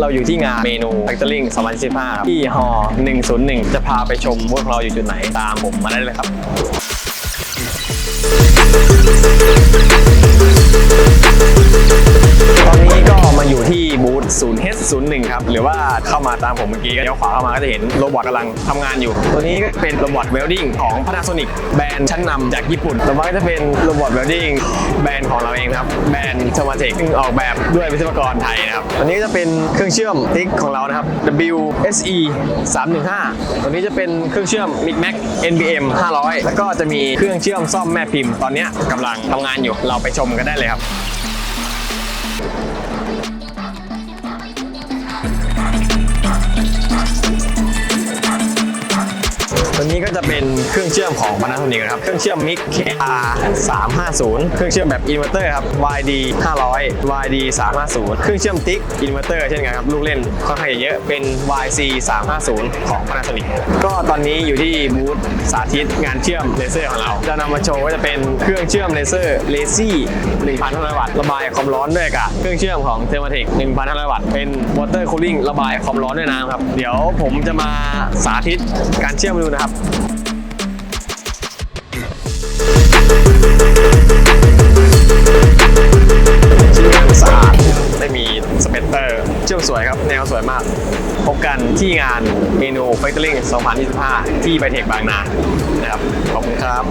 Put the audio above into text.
เราอยู่ที่งานเมนู Factoring 2015ที่ฮอ101 จะพาไปชมพวกเราอยู่จุดไหนตามผมมาได้เลยครับ 01ครับหรือว่าเข้ามาตามผมเมื่อกี้ก็เดี๋ยวขวาเข้ามาก็จะเห็นโรบอทกำลังทำงานอยู่ ตัวนี้ก็เป็นโรบอทเวลดิ้งของ Panasonic แบรนด์ชั้นนำจากญี่ปุ่นต่อมาก็จะเป็นโรบอทเวลดิ้งแบรนด์ของเราเองครับแบรนด์ชมาเทคซึ่งออกแบบด้วยวิศวกรไทยนะครับตัวนี้จะเป็นเครื่องเชื่อมทิกของเรานะครับ WSE 315ตัวนี้จะเป็นเครื่องเชื่อม MicMac NBM 500 แล้วก็จะมีเครื่องเชื่อมซ่อมแม่พิมพ์ตอนนี้กำลังทำงานอยู่เราไปชมกันได้เลยครับ ตัวนี้ก็จะเป็นเครื่องเชื่อมของ Panasonic นะครับ เครื่องเชื่อม MIC KR 350 เครื่องเชื่อมแบบอินเวอร์เตอร์ครับ YD 500 YD 350 เครื่องเชื่อมติ๊กอินเวอร์เตอร์เช่นกันครับ ลูกเล่นค่อนข้างเยอะเป็น YC 350 ของ Panasonic ก็ตอนนี้อยู่ที่บูธสาธิตงานเชื่อมเลเซอร์ของเรา จะนำมาโชว์ก็จะเป็นเครื่องเชื่อมเลเซอร์เลซี่1,500 วัตต์ระบายความร้อนด้วยอากาศเครื่องเชื่อมของ t h e r m a t e c 1,500 วัตต์เป็น water cooling ระบายความร้อนด้วยน้ำครับ เดี๋ยวผมจะมาสาธิตการเชื่อมดูนะครับชิ้นงานสะอาดได้มีสเปนเตอร์ เชื่อมสวยครับ แนวสวยมาก พบกันที่งานเมนู Factoring 2025 ที่ไบเทคบางนานะครับ ขอบคุณครับ